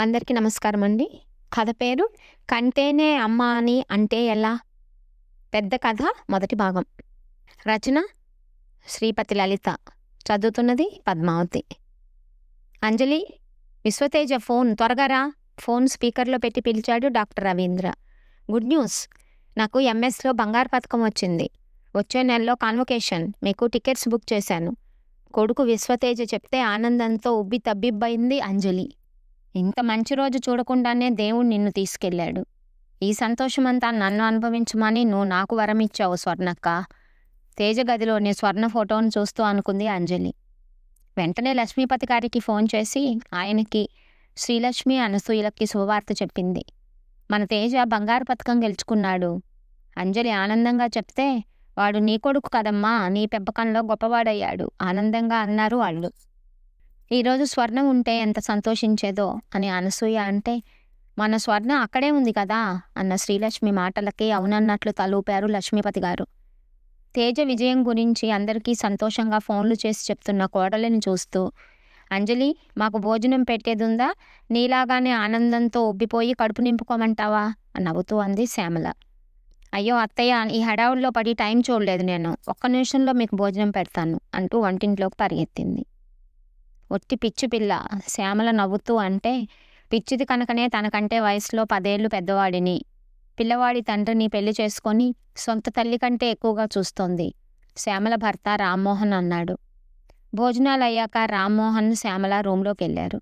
అందరికీ నమస్కారం అండి. కథ పేరు కంటేనే అమ్మ అని అంటే ఎలా? పెద్ద కథ మొదటి భాగం. రచన శ్రీపతి లలిత. చదువుతున్నది పద్మావతి. అంజలి విశ్వతేజ ఫోన్. త్వరగా రా. ఫోన్ స్పీకర్లో పెట్టి పిలిచాడు డాక్టర్ రవీంద్ర. Good news. నాకు ఎంఎస్లో బంగారు పథకం వచ్చింది. వచ్చే నెలలో కాన్వకేషన్. మీకు టికెట్స్ బుక్ చేశాను. కొడుకు విశ్వతేజ చెప్తే ఆనందంతో ఉబ్బి తబ్బిబ్బయింది అంజలి. ఇంత మంచి రోజు చూడకుండానే దేవుడు నిన్ను తీసుకెళ్ళాడు. ఈ సంతోషమంతా నన్ను అనుభవించమని నువ్వు నాకు వరమిచ్చావు స్వర్ణక్క. తేజగదిలోని స్వర్ణ ఫోటోను చూస్తూ అనుకుంది అంజలి. వెంటనే లక్ష్మీపతి గారికి ఫోన్ చేసి ఆయనకి శ్రీలక్ష్మి అనసూయలకి శుభవార్త చెప్పింది. మన తేజ బంగారు పథకం గెలుచుకున్నాడు. అంజలి ఆనందంగా చెప్తే వాడు నీ కొడుకు కదమ్మా నీ పెంపకంలో గొప్పవాడయ్యాడు ఆనందంగా అన్నారు వాళ్ళు ఈరోజు స్వర్ణం ఉంటే ఎంత సంతోషించేదో అని అనసూయ అంటే మన స్వర్ణ అక్కడే ఉంది కదా అన్న శ్రీలక్ష్మి మాటలకి అవునన్నట్లు తలూపారు లక్ష్మీపతి గారు. తేజ విజయం గురించి అందరికీ సంతోషంగా ఫోన్లు చేసి చెప్తున్న కోడలిని చూస్తూ అంజలి మాకు భోజనం పెట్టేదుందా? నీలాగానే ఆనందంతో ఉబ్బిపోయి కడుపు నింపుకోమంటావా? అని నవ్వుతూ అంది శ్యామల. అయ్యో అత్తయ్య ఈ హడావుల్లో పడి టైం చూడలేదు నేను. ఒక్క నిమిషంలో మీకు భోజనం పెడతాను అంటూ వంటింట్లోకి పరిగెత్తింది. ఒత్తి పిచ్చి పిల్ల. శ్యామల నవ్వుతూ అంటే పిచ్చిది కనుకనే తనకంటే వయసులో పదేళ్ళు పెద్దవాడిని. పిల్లవాడి తండ్రిని పెళ్ళి చేసుకొని సొంత తల్లి కంటే ఎక్కువగా చూస్తోంది. శ్యామల భర్త రామ్మోహన్ అన్నాడు. భోజనాలు అయ్యాక రామ్మోహన్ శ్యామల రూంలోకి వెళ్ళారు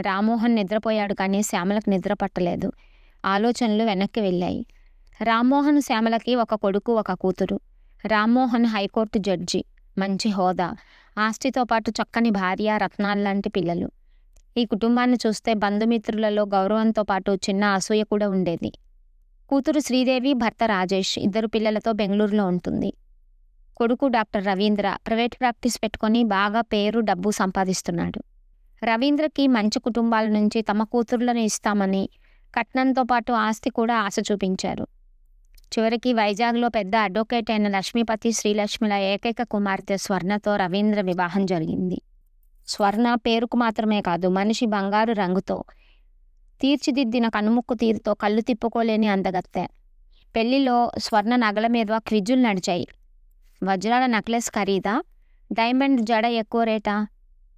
రామ్మోహన్ నిద్రపోయాడు కానీ శ్యామలకు నిద్ర పట్టలేదు. ఆలోచనలు వెనక్కి వెళ్ళాయి. రామ్మోహన్ శ్యామలకి ఒక కొడుకు ఒక కూతురు. Rammohan high court judge. మంచి హోదా. ఆస్తితో పాటు చక్కని భార్య రత్నాల్లాంటి పిల్లలు. ఈ కుటుంబాన్ని చూస్తే బంధుమిత్రులలో గౌరవంతో పాటు చిన్న అసూయ కూడా ఉండేది. కూతురు శ్రీదేవి భర్త రాజేష్ ఇద్దరు పిల్లలతో బెంగళూరులో ఉంటుంది. కొడుకు డాక్టర్ రవీంద్ర ప్రైవేట్ ప్రాక్టీస్ పెట్టుకొని బాగా పేరు డబ్బు సంపాదిస్తున్నాడు. రవీంద్రకి మంచి కుటుంబాల నుంచి తమ కూతుర్లను ఇస్తామని కట్నంతో పాటు ఆస్తి కూడా ఆశ చూపించారు. చివరికి వైజాగ్లో పెద్ద అడ్వకేట్ అయిన లక్ష్మీపతి శ్రీలక్ష్మిల ఏకైక కుమార్తె స్వర్ణతో రవీంద్ర వివాహం జరిగింది. స్వర్ణ పేరుకు మాత్రమే కాదు మనిషి బంగారు రంగుతో తీర్చిదిద్దిన కనుముక్కు తీరుతో కళ్ళు తిప్పుకోలేని అందగత్తె. పెళ్ళిలో స్వర్ణ నగల మీద క్విజులు నడిచాయి. వజ్రాల నెక్లెస్ ఖరీదా? డైమండ్ జడ ఎక్కువ రేటా?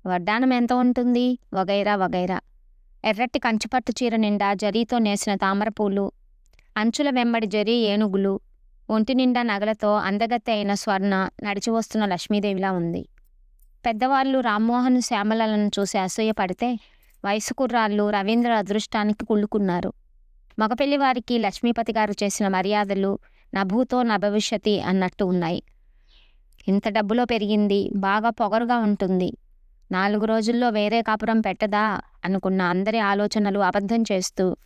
వడ్డానం ఎంత ఉంటుంది? వగైరా వగైరా. ఎర్రటి కంచుపట్టు చీర నిండా జరీతో నేసిన తామరపూలు అంచుల వెంబడి జరి ఏనుగులు ఒంటి నిండా నగలతో అందగత్తె అయిన స్వర్ణ నడిచి వస్తున్న లక్ష్మీదేవిలా ఉంది. పెద్దవాళ్ళు రామ్మోహన్ శ్యామలను చూసి అసూయపడితే వయసు కుర్రాళ్ళు రవీంద్ర అదృష్టానికి కుళ్ళుకున్నారు. మగపెళ్ళి వారికి లక్ష్మీపతి గారు చేసిన మర్యాదలు నభూతో నభవిష్యతి అన్నట్టు ఉన్నాయి. ఇంత డబ్బులో పెరిగింది బాగా పొగరుగా ఉంటుంది. నాలుగు రోజుల్లో వేరే కాపురం పెట్టదా అనుకున్న అందరి ఆలోచనలు అబద్ధం చేస్తూ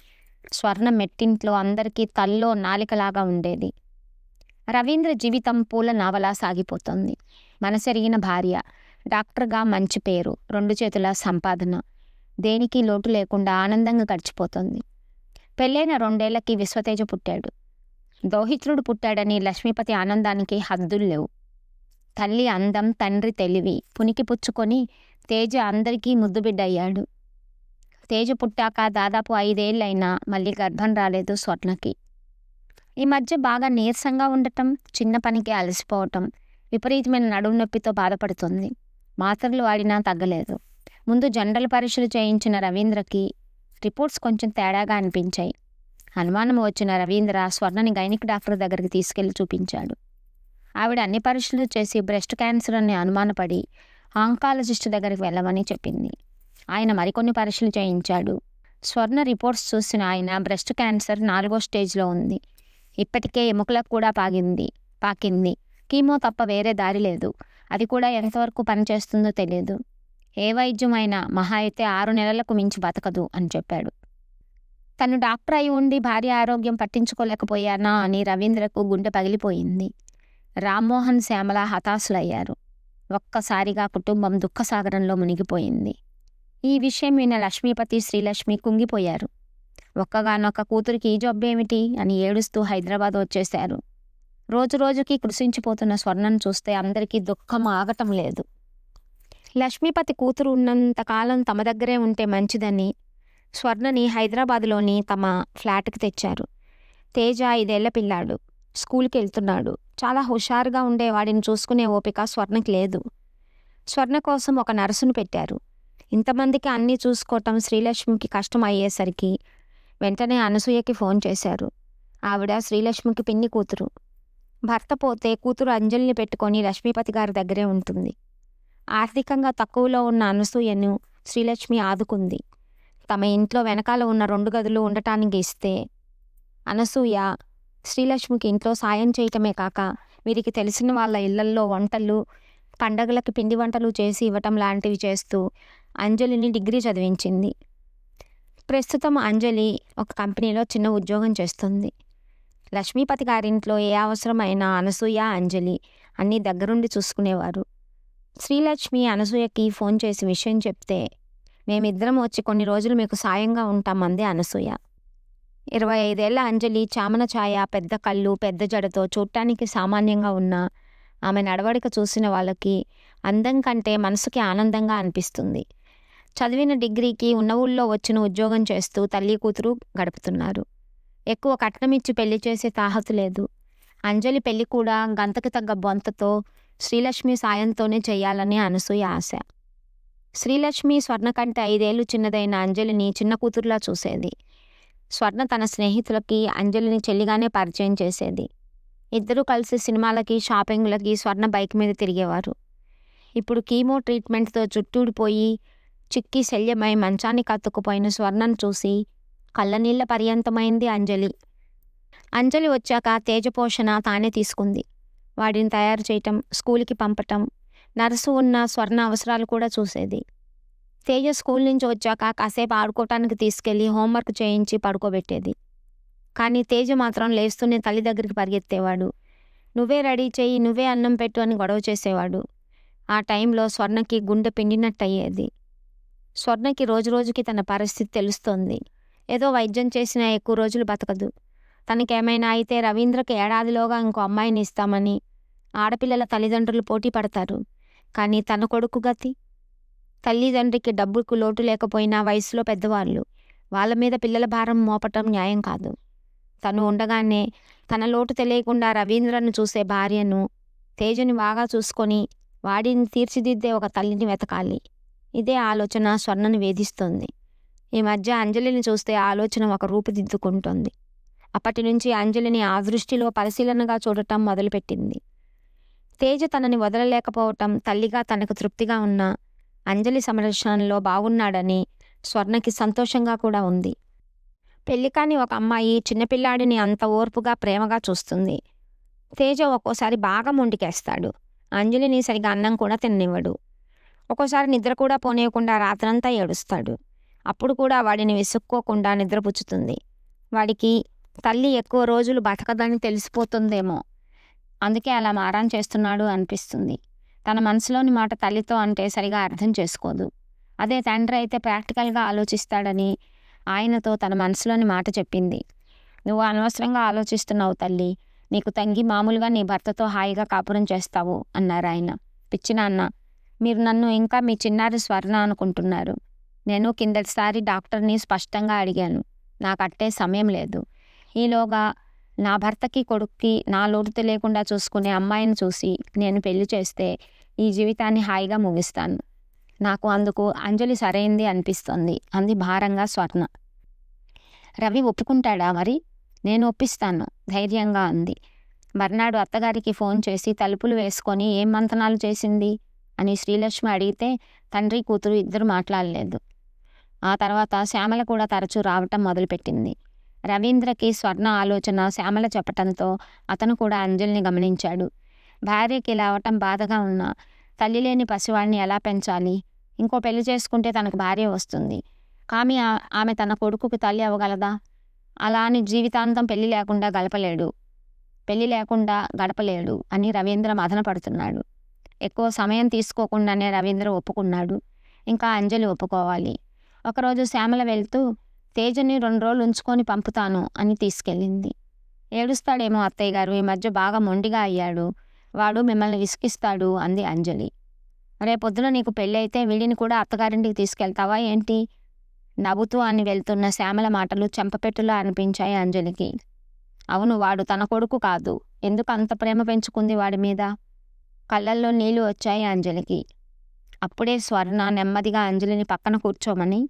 స్వర్ణ మెట్టింట్లో అందరికీ తల్లో నాలికలాగా ఉండేది. రవీంద్ర జీవితం పూల నావలా సాగిపోతుంది. మనసెరిగిన భార్య డాక్టర్గా మంచి పేరు రెండు చేతుల సంపాదన. దేనికి లోటు లేకుండా ఆనందంగా గడిచిపోతుంది. పెళ్ళైన రెండేళ్ళకి విశ్వతేజ పుట్టాడు. దౌహిత్రుడు పుట్టాడని లక్ష్మీపతి ఆనందానికి హద్దులు లేవు. తల్లి అందం తండ్రి తెలివి పునికి పుచ్చుకొని తేజ అందరికీ ముద్దుబిడ్డ అయ్యాడు తేజ పుట్టాక దాదాపు ఐదేళ్ళైనా మళ్ళీ గర్భం రాలేదు స్వర్ణకి. ఈ మధ్య బాగా నీరసంగా ఉండటం చిన్న పనికి అలసిపోవటం విపరీతమైన నడుము నొప్పితో బాధపడుతుంది. మాత్రలు వాడినా తగ్గలేదు. ముందు జనరల్ పరీక్షలు చేయించిన రవీంద్రకి రిపోర్ట్స్ కొంచెం తేడాగా అనిపించాయి. అనుమానం వచ్చిన రవీంద్ర స్వర్ణని గైనిక్ డాక్టర్ దగ్గరికి తీసుకెళ్ళి చూపించాడు. ఆవిడ అన్ని పరీక్షలు చేసి బ్రెస్ట్ క్యాన్సర్ అని అనుమానపడి ఆంకాలజిస్ట్ దగ్గరికి వెళ్ళమని చెప్పింది. ఆయన మరికొన్ని పరీక్షలు చేయించాడు. స్వర్ణ రిపోర్ట్స్ చూసిన ఆయన బ్రెస్ట్ క్యాన్సర్ నాలుగో స్టేజ్లో ఉంది. ఇప్పటికే ఎముకలకు కూడా పాగింది పాకింది. కీమో తప్ప వేరే దారి లేదు. అది కూడా ఎంతవరకు పనిచేస్తుందో తెలియదు ఏ వైద్యమైనా మహా అయితే ఆరు నెలలకు మించి బతకదు అని చెప్పాడు. తను డాక్టర్ అయి ఉండి భార్య ఆరోగ్యం పట్టించుకోలేకపోయానా అని రవీంద్రకు గుండె పగిలిపోయింది. రామ్మోహన్ శ్యామల హతాశులయ్యారు. ఒక్కసారిగా కుటుంబం దుఃఖసాగరంలో మునిగిపోయింది. ఈ విషయం విన్న లక్ష్మీపతి శ్రీలక్ష్మి కుంగిపోయారు. ఒక్కగానొక్క కూతురికి ఈ జబ్బేమిటి అని ఏడుస్తూ హైదరాబాద్ వచ్చేశారు. రోజు రోజుకి కృషించిపోతున్న స్వర్ణం చూస్తే అందరికీ దుఃఖం ఆగటం లేదు. లక్ష్మీపతి కూతురు ఉన్నంతకాలం తమ దగ్గరే ఉంటే మంచిదని స్వర్ణని హైదరాబాద్లోని తమ ఫ్లాట్కి తెచ్చారు. తేజ ఐదేళ్ళ పిల్లాడు. స్కూల్కి వెళ్తున్నాడు. చాలా హుషారుగా ఉండే వాడిని చూసుకునే ఓపిక స్వర్ణకి లేదు. స్వర్ణ కోసం ఒక నర్సును పెట్టారు. ఇంతమందికి అన్నీ చూసుకోవటం శ్రీలక్ష్మికి కష్టం అయ్యేసరికి వెంటనే అనసూయకి ఫోన్ చేశారు. ఆవిడ శ్రీలక్ష్మికి పిన్ని కూతురు. భర్త పోతే కూతురు అంజలిని పెట్టుకొని లక్ష్మీపతి గారి దగ్గరే ఉంటుంది. ఆర్థికంగా తక్కువలో ఉన్న అనసూయను శ్రీలక్ష్మి ఆదుకుంది. తమ ఇంట్లో వెనకాల ఉన్న రెండు గదులు ఉండటానికి ఇస్తే అనసూయ శ్రీలక్ష్మికి ఇంట్లో సాయం చేయటమే కాక వీరికి తెలిసిన వాళ్ళ ఇళ్ళల్లో వంటలు పండగలకు పిండి వంటలు చేసి ఇవ్వటం లాంటివి చేస్తూ అంజలిని డిగ్రీ చదివించింది. ప్రస్తుతం అంజలి ఒక కంపెనీలో చిన్న ఉద్యోగం చేస్తుంది. లక్ష్మీపతి గారింట్లో ఏ అవసరమైన అనసూయ అంజలి అన్నీ దగ్గరుండి చూసుకునేవారు. శ్రీలక్ష్మి అనసూయకి ఫోన్ చేసి విషయం చెప్తే మేమిద్దరం వచ్చి కొన్ని రోజులు మీకు సాయంగా ఉంటామంది అనసూయ. ఇరవై ఐదేళ్ళ అంజలి చామన ఛాయ పెద్ద కళ్ళు పెద్ద జడతో చూడటానికి సామాన్యంగా ఉన్న ఆమె నడవడిక చూసిన వాళ్ళకి అందం కంటే మనసుకి ఆనందంగా అనిపిస్తుంది. చదివిన డిగ్రీకి ఉన్న ఊళ్ళో వచ్చిన ఉద్యోగం చేస్తూ తల్లి కూతురు గడుపుతున్నారు. ఎక్కువ కట్నమిచ్చి పెళ్ళి చేసే తాహతు లేదు. అంజలి పెళ్ళి కూడా గంతకు తగ్గ బొంతతో శ్రీలక్ష్మి సాయంతోనే చేయాలని అనసూయ ఆశ. శ్రీలక్ష్మి స్వర్ణ కంటే ఐదేళ్ళు చిన్నదైన అంజలిని చిన్న కూతురులా చూసేది. స్వర్ణ తన స్నేహితులకి అంజలిని చెల్లిగానే పరిచయం చేసేది. ఇద్దరూ కలిసి సినిమాలకి షాపింగ్లకి స్వర్ణ బైక్ మీద తిరిగేవారు. ఇప్పుడు కీమో ట్రీట్మెంట్తో చుట్టూడిపోయి చిక్కి శల్యమై మంచానికి అతుక్కుపోయిన స్వర్ణను చూసి కళ్ళనీళ్ళ పర్యంతమైంది అంజలి. అంజలి వచ్చాక తేజపోషణ తానే తీసుకుంది. వాడిని తయారు చేయటం స్కూల్కి పంపటం నర్సు ఉన్న స్వర్ణ అవసరాలు కూడా చూసేది. తేజ స్కూల్ నుంచి వచ్చాక కాసేపు ఆడుకోవటానికి తీసుకెళ్ళి హోంవర్క్ చేయించి పడుకోబెట్టేది. కానీ తేజ మాత్రం లేస్తూనే తల్లి దగ్గరికి పరిగెత్తేవాడు. నువ్వే రెడీ చేయి నువ్వే అన్నం పెట్టు అని గొడవ చేసేవాడు. ఆ టైంలో స్వర్ణకి గుండె పిండినట్టయ్యేది. స్వర్ణకి రోజురోజుకి తన పరిస్థితి తెలుస్తోంది. ఏదో వైద్యం చేసినా ఎక్కువ రోజులు బతకదు. తనకేమైనా అయితే రవీంద్రకి ఏడాదిలోగా ఇంకో అమ్మాయిని ఇస్తామని ఆడపిల్లల తల్లిదండ్రులు పోటీ పడతారు. కానీ తన కొడుకు గతి? తల్లిదండ్రికి డబ్బుకు లోటు లేకపోయినా వయసులో పెద్దవాళ్ళు. వాళ్ళ మీద పిల్లల భారం మోపటం న్యాయం కాదు. తను ఉండగానే తన లోటు తెలియకుండా రవీంద్రను చూసే భార్యను తేజుని బాగా చూసుకొని వాడిని తీర్చిదిద్దే ఒక తల్లిని వెతకాలి. ఇదే ఆలోచన స్వర్ణను వేధిస్తుంది. ఈ మధ్య అంజలిని చూస్తే ఆలోచన ఒక రూపుదిద్దుకుంటుంది. అప్పటి నుంచి అంజలిని ఆ దృష్టిలో పరిశీలనగా చూడటం మొదలుపెట్టింది. తేజ తనని వదలలేకపోవటం తల్లిగా తనకు తృప్తిగా ఉన్న అంజలి సంరక్షణలో బాగున్నాడని స్వర్ణకి సంతోషంగా కూడా ఉంది. పెళ్ళికాని ఒక అమ్మాయి చిన్నపిల్లాడిని అంత ఓర్పుగా ప్రేమగా చూస్తుంది. తేజ ఒక్కోసారి బాగా మొండికేస్తాడు. అంజలిని సరిగా అన్నం కూడా తిననివ్వడు. ఒక్కోసారి నిద్ర కూడా పోనీయకుండా రాత్రంతా ఏడుస్తాడు. అప్పుడు కూడా వాడిని విసుక్కోకుండా నిద్రపుచ్చుతుంది. వాడికి తల్లి ఎక్కువ రోజులు బతకదని తెలిసిపోతుందేమో. అందుకే అలా మారాన్ చేస్తున్నాడు అనిపిస్తుంది. తన మనసులోని మాట తల్లితో అంటే సరిగా అర్థం చేసుకోదు. అదే తండ్రి అయితే ప్రాక్టికల్గా ఆలోచిస్తాడని ఆయనతో తన మనసులోని మాట చెప్పింది. నువ్వు అనవసరంగా ఆలోచిస్తున్నావు తల్లి. నీకు తంగి మామూలుగా నీ భర్తతో హాయిగా కాపురం చేస్తావు అన్నారు ఆయన. పిచ్చినాన్న మీరు నన్ను ఇంకా మీ చిన్నారి స్వర్ణ అనుకుంటున్నారు. నేను కిందటిసారి డాక్టర్ని స్పష్టంగా అడిగాను. నాకు అట్టే సమయం లేదు. ఈలోగా నా భర్తకి కొడుక్కి నా లోటు లేకుండా చూసుకునే అమ్మాయిని చూసి నేను పెళ్ళి చేస్తే ఈ జీవితాన్ని హాయిగా ముగిస్తాను. నాకు అందుకు అంజలి సరైంది అనిపిస్తుంది. అంది భారంగా స్వర్ణ. రవి ఒప్పుకుంటాడా మరి? నేను ఒప్పిస్తాను ధైర్యంగా అంది. మర్నాడు అత్తగారికి ఫోన్ చేసి తలుపులు వేసుకొని ఏం మంతనాలు చేసింది? అని శ్రీలక్ష్మి అడిగితే తండ్రి కూతురు ఇద్దరు మాట్లాడలేదు. ఆ తర్వాత శ్యామల కూడా తరచూ రావటం మొదలుపెట్టింది. రవీంద్రకి స్వర్ణ ఆలోచన శ్యామల చెప్పటంతో అతను కూడా అంజలిని గమనించాడు. భార్యకి ఇలా అవటం బాధగా ఉన్నా తల్లి లేని పసివాడిని ఎలా పెంచాలి? ఇంకో పెళ్ళి చేసుకుంటే తనకు భార్య వస్తుంది. కామె ఆమె తన కొడుకుకి తల్లి అవ్వగలదా? అలా అని జీవితాంతం పెళ్ళి లేకుండా గడపలేడు. పెళ్ళి లేకుండా గడపలేడు అని రవీంద్ర మదన పడుతున్నాడు. ఎక్కువ సమయం తీసుకోకుండానే రవీంద్ర ఒప్పుకున్నాడు. ఇంకా అంజలి ఒప్పుకోవాలి. ఒకరోజు శ్యామల వెళ్తూ తేజని రెండు రోజులు ఉంచుకొని పంపుతాను అని తీసుకెళ్ళింది. ఏడుస్తాడేమో అత్తయ్య గారు ఈ మధ్య బాగా మొండిగా అయ్యాడు. వాడు మిమ్మల్ని విసిగిస్తాడు అంది అంజలి. రేపొద్దున నీకు పెళ్ళి అయితే వీడిని కూడా అత్తగారింటికి తీసుకెళ్తావా ఏంటి? నవ్వుతూ అని వెళ్తున్న శ్యామల మాటలు చెంపపెట్టులా అనిపించాయి అంజలికి. అవును వాడు తన కొడుకు కాదు. ఎందుకు అంత ప్రేమ పెంచుకుంది వాడి మీద? కళ్ళల్లో నీళ్ళు వచ్చాయి అంజలికి. అప్పుడే స్వర్ణ నెమ్మదిగా అంజలిని పక్కన కూర్చోమని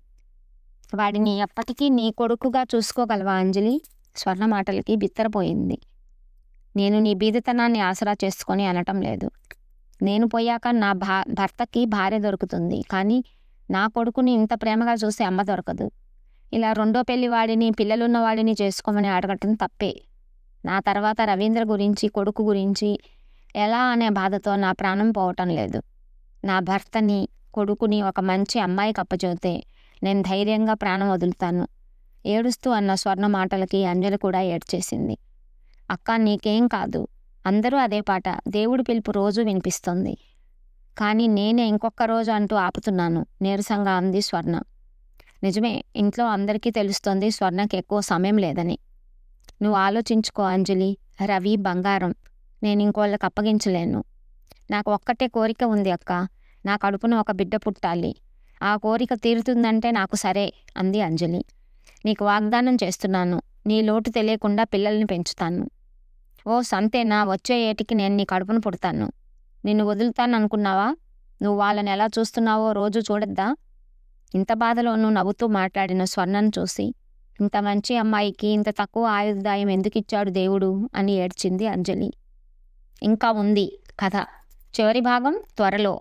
వాడిని ఎప్పటికీ నీ కొడుకుగా చూసుకోగలవా అంజలి? స్వర్ణ మాటలకి బిత్తరపోయింది. నేను నీ బీదతనాన్ని ఆసరా చేసుకొని అనటం లేదు. నేను పోయాక నా భా భర్తకి భార్య దొరుకుతుంది కానీ నా కొడుకుని ఇంత ప్రేమగా చూసే అమ్మ దొరకదు. ఇలా రెండో పెళ్ళి వాడిని పిల్లలున్న వాడిని చేసుకోమని అడగటం తప్పే. నా తర్వాత రవీంద్ర గురించి కొడుకు గురించి ఎలా అనే బాధతో నా ప్రాణం పోవటం లేదు. నా భర్తని కొడుకుని ఒక మంచి అమ్మాయికి అప్పచెబితే నేను ధైర్యంగా ప్రాణం వదులుతాను. ఏడుస్తూ అన్న స్వర్ణ మాటలకి అంజలి కూడా ఏడ్చేసింది. అక్క నీకేం కాదు. అందరూ అదే పాట. దేవుడి పిలుపు రోజు వినిపిస్తుంది. కానీ నేనే ఇంకొక రోజు అంటూ ఆపుతున్నాను నీరసంగా అంది స్వర్ణ. నిజమే ఇంట్లో అందరికీ తెలుస్తోంది స్వర్ణకి ఎక్కువ సమయం లేదని. నువ్వు ఆలోచించుకో అంజలి రవి బంగారం. నేను ఇంకోళ్ళకి అప్పగించలేను. నాకు ఒక్కటే కోరిక ఉంది అక్క. నా కడుపున ఒక బిడ్డ పుట్టాలి. ఆ కోరిక తీరుతుందంటే నాకు సరే అంది అంజలి. నీకు వాగ్దానం చేస్తున్నాను. నీ లోటు తెలియకుండా పిల్లల్ని పెంచుతాను. ఓ సంతేనా వచ్చే ఏటికి నేను నీ కడుపును పుడతాను. నిన్ను వదులుతాను అనుకున్నావా నువ్వు వాళ్ళని ఎలా చూస్తున్నావో రోజు చూడద్దా? ఇంత బాధలోనూ నవ్వుతూ మాట్లాడిన స్వర్ణను చూసి ఇంత మంచి అమ్మాయికి ఇంత తక్కువ ఆయుర్దాయం ఎందుకు ఇచ్చాడు దేవుడు? అని ఏడ్చింది అంజలి. ఇంకా ఉంది కథ. చివరి భాగం త్వరలో.